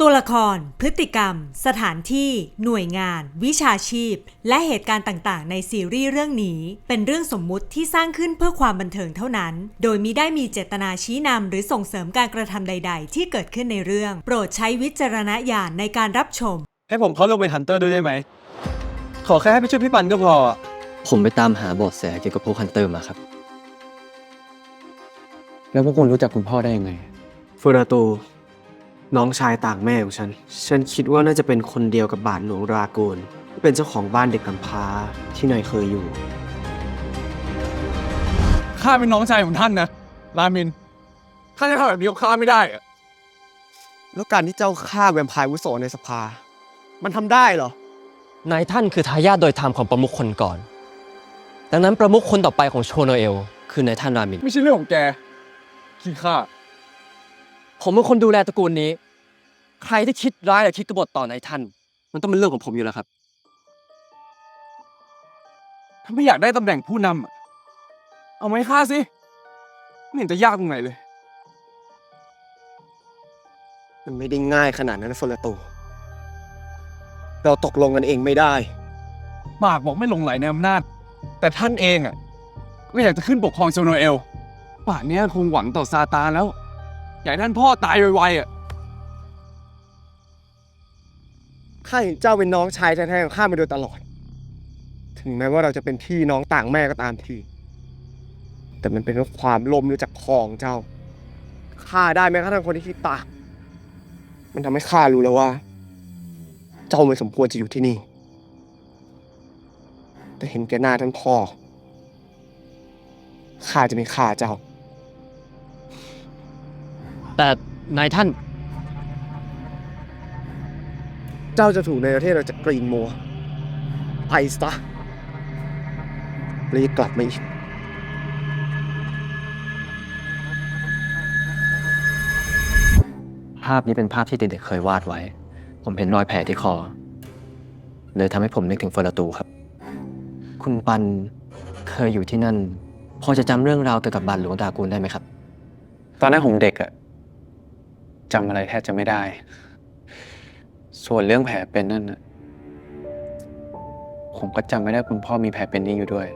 ตัวละคร พฤติกรรม สถานที่ หน่วยงาน วิชาชีพ และเหตุการณ์ต่างๆ ในซีรีส์เรื่องนี้ เป็นเรื่องสมมุติที่สร้างขึ้นเพื่อความบันเทิงเท่านั้น โดยมิได้มีเจตนาชี้นำหรือส่งเสริมการกระทำใด ๆ ที่เกิดขึ้นในเรื่อง โปรดใช้วิจารณญาณในการรับชม ให้ผมเข้าลงเป็นฮันเตอร์ด้วยได้ไหม ขอแค่ให้ไปช่วยพี่ปันก็พออะผมไปตามหาเบาะแสเกี่ยวกับพวกฮันเตอร์มาครับ แล้วพวกคุณรู้จักคุณพ่อได้ยังไงเฟอร์นาโต น้องชายต่างแม่ของฉัน ฉันคิดว่าน่าจะเป็นคนเดียวกับบาทหลวงราโกนที่เป็นเจ้าของบ้านเด็กกำพร้าที่นายเคยอยู่ ข้าเป็นน้องชายของท่านนะ รามิน ข้าจะทำแบบนี้กับข้าไม่ได้อะแล้วการที่เจ้าฆ่าแวมไพร์วุโสในสภา มันทำได้เหรอ นายท่านคือทายาทโดยธรรมของประมุขคนก่อน ดังนั้นประมุขคนต่อไปของโชโนเอล คือนายท่านรามิน ไม่ใช่เรื่องของแกขี้ข้า ผมเป็นคนดูแลตระกูลนี้ ใครที่คิดร้ายหรือคิดกบฏต่อนายท่าน มันต้องเป็นเรื่องของผมอยู่แล้วครับ ถ้าไม่อยากได้ตำแหน่งผู้นำอะเอาไหมาให้ข้าสิไม่เห็นจะยากตรงไหนเลย มันไม่ได้ง่ายขนาดนั้นนะเฟอร์นาโต เราตกลงกันเองไม่ได้หมากบอกไม่หลงไหลในอำนาจ แต่ท่านเองอะ ก็อยากจะขึ้นปกครองโซโนเอล ป่านเนี้ยคงหวังต่อซาตานแล้ว อยากให้ท่านพ่อตายไวๆอะ ข้าเห็นเจ้าเป็นน้องชายแท้ๆของข้ามาโดยตลอด ถึงแม้ว่าเราจะเป็นพี่น้องต่างแม่ก็ตามที แต่มันเป็นเพราะความลมหรือจากคอของเจ้า ข้าได้แม้กระทั่งคนที่คิดตางมันทำให้ข้ารู้แล้วว่า เจ้าไม่สมควรจะอยู่ที่นี่ แต่เห็นแก่หน้าท่านพ่อ ข้าจะไม่ฆ่าเจ้า แต่นายท่าน เจ้าจะถูกในประเทศเราจากกรีนมัวไปซะรีบกลับมาอีกภาพนี้เป็นภาพที่เด็กๆเคยวาดไว้ ผมเห็นรอยแผลที่คอ เลยทำให้ผมนึกถึงเฟอร์นาตูครับ คุณปันเคยอยู่ที่นั่น พอจะจำเรื่องราวเกี่ยวกับบาทหลวงดากูลได้ไหมครับ ตอนนั้นผมเด็กอะ จำอะไรแทบจะไม่ได้ ส่วนเรื่องแผลเป็นนั่นน่ะผมก็จำไม่ได้คุณพ่อมีแผลเป็นนี้อยู่ด้วย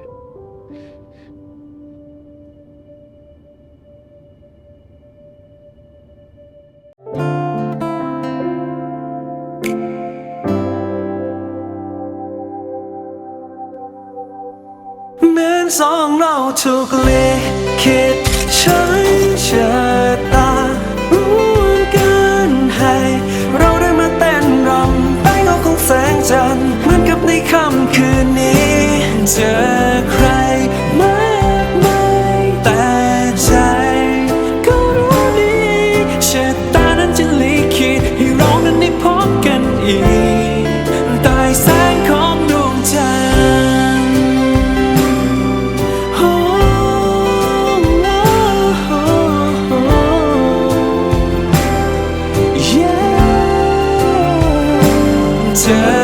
เหมือนสองเราถูกลิขิต เจอใครมากมายแต่ใจก็รู้ดีชะตานั้นจะลิขิตให้เรานั้นได้พบกันอีกใต้แสงของดวงจันทร์โอ้โอ้เย้เจอ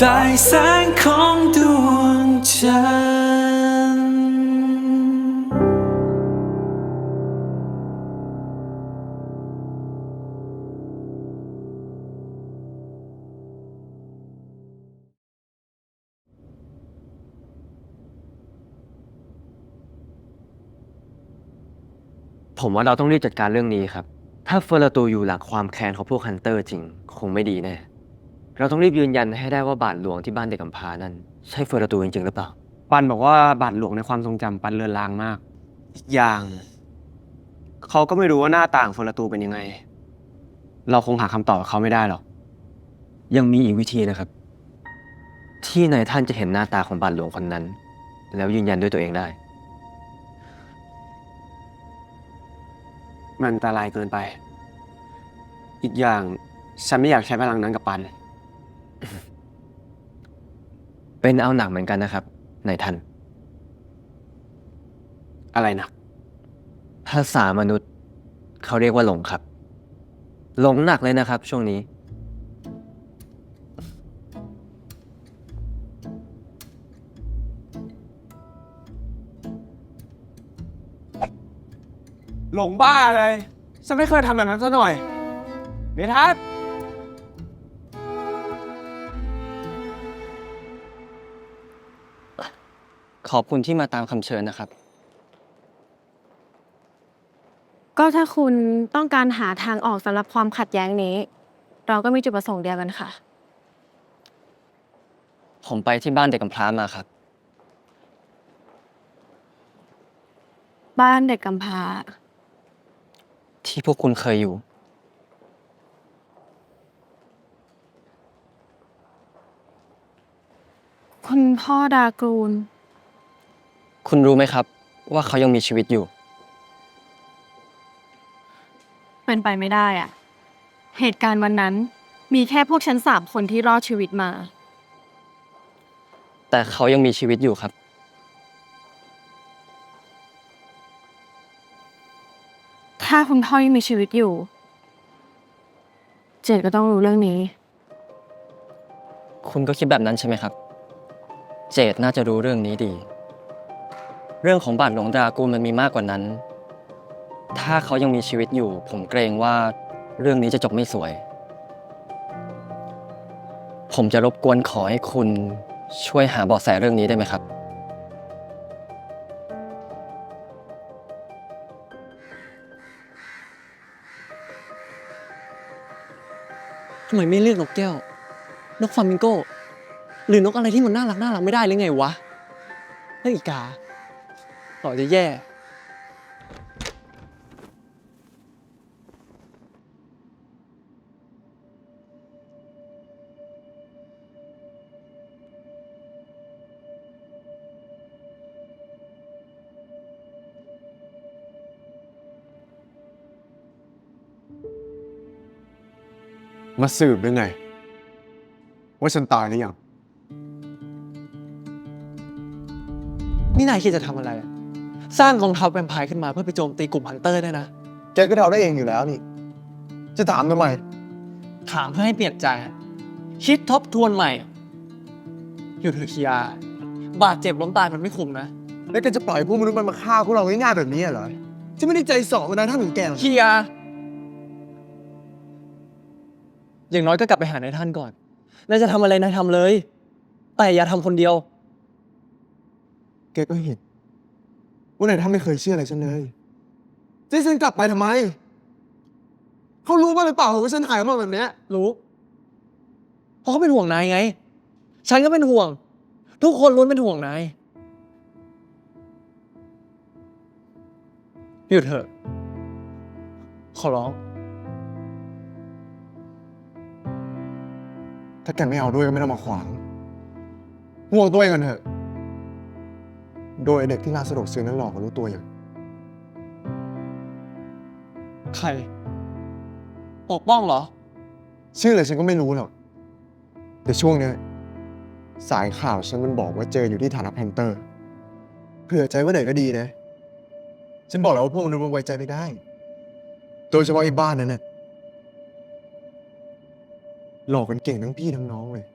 ได้แสงของดวงจันทร์ผมว่าเราต้องรีบจัดการเรื่องนี้ครับ ถ้าเฟอร์นาตูอยู่หลังความแค้นของพวกฮันเตอร์จริง คงไม่ดีแน่ เราต้องรีบยืนยันให้ได้ว่าบาทหลวงที่บ้านเด็กกำพร้านั่นใช่เฟอร์นาตูจริงๆหรือเปล่า ปันบอกว่าบาทหลวงในความทรงจำปันเลือนลางมากอีกอย่าง เขาก็ไม่รู้ว่าหน้าต่างเฟอร์นาตูเป็นยังไง เราคงหาคำตอบกับเขาไม่ได้หรอก ยังมีอีกวิธีนะครับ ที่นายท่านจะเห็นหน้าตาของบาทหลวงคนนั้น แล้วยืนยันด้วยตัวเองได้ มันอันตรายเกินไป อีกอย่างฉันไม่อยากใช้พลังนั้นกับปัน เป็นเอาหนักเหมือนกันนะครับนายท่านอะไรนะภาษามนุษย์ เขาเรียกว่าหลงครับ หลงหนักเลยนะครับ ช่วงนี้ หลงบ้าเลยฉันไม่เคยทำแบบนั้นซะหน่อยเมทัศน์ ขอบคุณที่มาตามคำเชิญนะครับ ก็ถ้าคุณต้องการหาทางออกสำหรับความขัดแย้งนี้ เราก็มีจุดประสงค์เดียวกันค่ะ ผมไปที่บ้านเด็กกำพร้ามาครับ บ้านเด็กกำพร้า ที่พวกคุณเคยอยู่ คุณพ่อดากรูน คุณรู้ไหมครับ ว่าเขายังมีชีวิตอยู่ เป็นไปไม่ได้อะเหตุการณ์วันนั้นมีแค่พวกฉันสามคนที่รอดชีวิตมา แต่เขายังมีชีวิตอยู่ครับ ถ้าคุณพ่อยังมีชีวิตอยู่ เจดก็ต้องรู้เรื่องนี้ คุณก็คิดแบบนั้นใช่ไหมครับ เจดน่าจะรู้เรื่องนี้ดี เรื่องของบาทหลวงดรากูลมันมีมากกว่านั้น ถ้าเขายังมีชีวิตอยู่ ผมเกรงว่าเรื่องนี้จะจบไม่สวย ผมจะรบกวนขอให้คุณช่วยหาเบาะแสเรื่องนี้ได้ไหมครับ ทำไมไม่เลือกนกแก้ว นกฟลามิงโก หรือนกอะไรที่มันน่ารักน่ารักไม่ได้หรือไงวะเลือกอีกา ต่อจะแย่มาสืบหรือไง ว่าฉันตายหรือยัง นี่นายคิดจะทำอะไรอะ สร้างกองทัพแวมไพร์ขึ้นมาเพื่อไปโจมตีกลุ่มฮันเตอร์เนี่ยนะ แกก็เดาได้เองอยู่แล้วนี่ จะถามทำไม ถามเพื่อให้เปลี่ยนใจ คิดทบทวนใหม่ อยู่เถอะคียา บาดเจ็บล้มตายมันไม่คุ้มนะแล้วแกจะปล่อยพวกมนุษย์มันมาฆ่าพวกเราง่ายๆแบบนี้เหรอฉันไม่ได้ใจสองนะท่านถึงแกหรอกคียา อย่างน้อยก็กลับไปหานายท่านก่อนนายจะทำอะไรนายทำเลย แต่อย่าทำคนเดียว แกก็เห็น ว่านายท่านไม่เคยเชื่ออะไรฉันเลยจะให้ฉันกลับไปทำไม เขารู้บ้างหรือเปล่าว่าฉันหายมาแบบเนี้ยรู้เพราะเขาเป็นห่วงนายไง ฉันก็เป็นห่วง ทุกคนล้วนเป็นห่วงนายหยุดเถอะ ขอร้อง ถ้าแกไม่เอาด้วยก็ไม่ต้องมาขวางห่วงตัวเองกันเถอะ โดยไอ้เด็กที่ร้านสะดวกซื้อนั้นหลอกก็รู้ตัวอย่าง ใคร ปกป้องเหรอ ชื่ออะไรฉันก็ไม่รู้หรอก แต่ช่วงเนี้ยสายข่าวฉันมันบอกว่าเจออยู่ที่ฐานะแพนเตอร์ เผื่อใจว่าไหนก็ดีนะ ฉันบอกแล้วว่าพวกมนุษย์มันไว้ใจไม่ได้ โดยเฉพาะไอ้บ้านนั้นน่ะหลอกกันเก่งทั้งพี่ทั้งน้องเลย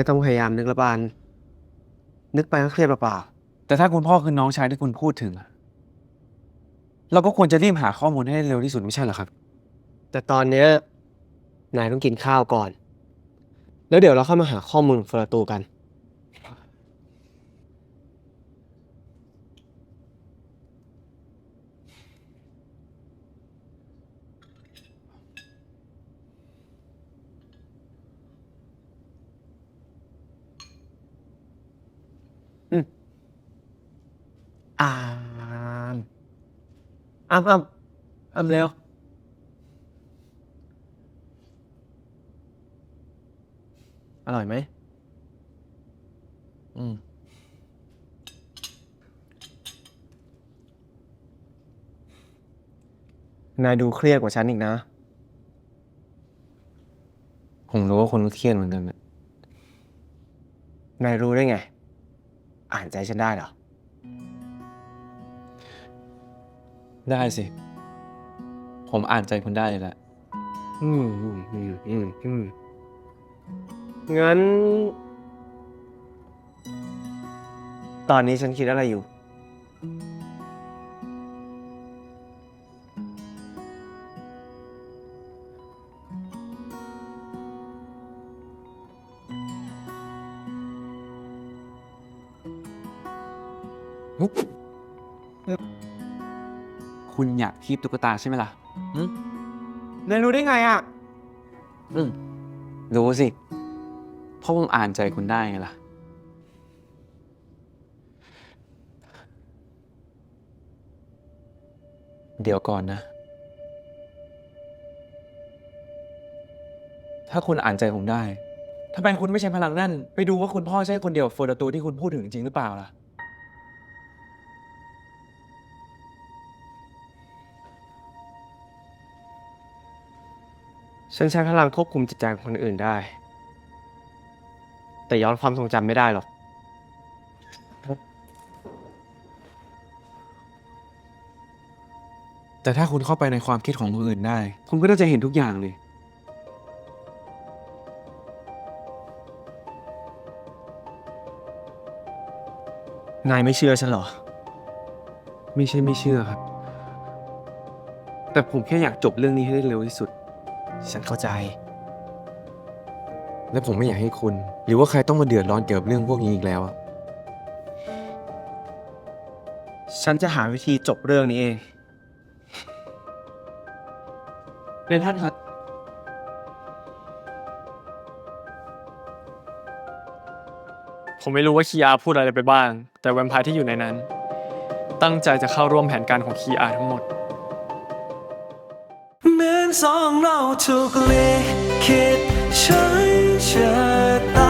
ไม่ต้องพยายามนึกละบาน นึกไปก็เครียดเปล่าแต่ถ้าคุณพ่อคือน้องชายที่คุณพูดถึงอะเราก็ควรจะรีบหาข้อมูลให้เร็วที่สุดไม่ใช่เหรอครับ ๆแต่ตอนเนี้ยนายต้องกินข้าวก่อน แล้วเดี๋ยวเราเข้ามาหาข้อมูลของเฟอร์ตูกัน อ่านอ้ำอ้ำอ้ำเร็วอร่อยไหม อืม นายดูเครียดกว่าฉันอีกนะ ผมรู้ว่าคุณก็เครียดเหมือนกันอะนายรู้ได้ไง อ่านใจฉันได้เหรอ ได้สิ ผมอ่านใจคุณได้แหละอืมอืมอืมอืมอืมงั้น ตอนนี้ฉันคิดอะไรอยู่ คุณอยากคีบตุ๊กตาใช่ไหมล่ะนายรู้ได้ไงอะ อืมรู้สิ เพราะผมอ่านใจคุณได้ไงล่ะ เดี๋ยวก่อนนะ ถ้าคุณอ่านใจผมได้ทำไมคุณไม่ใช้พลังนั่น ไปดูว่าคุณพ่อใช่คนเดียวกับเฟอร์ตูที่คุณพูดถึงจริงหรือเปล่าล่ะ ฉันใช้พลังควบคุมจิตใจของคนอื่นได้ แต่ย้อนความทรงจำไม่ได้หรอก แต่ถ้าคุณเข้าไปในความคิดของคนอื่นได้ คุณก็น่าจะเห็นทุกอย่างเลย นายไม่เชื่อฉันเหรอ ไม่ใช่ไม่เชื่อครับ แต่ผมแค่อยากจบเรื่องนี้ให้ได้เร็วที่สุด ฉันเข้าใจ และผมไม่อยากให้คุณ หรือว่าใครต้องมาเดือดร้อนเกี่ยวกับเรื่องพวกนี้อีกแล้วอะฉันจะหาวิธีจบเรื่องนี้เองเรียนท่านครับ ผมไม่รู้ว่าคีอาพูดอะไรไปบ้าง แต่แวมไพร์ที่อยู่ในนั้น ตั้งใจจะเข้าร่วมแผนการของคีอาทั้งหมด สองเราถูกเลิคิดใช้ชะตา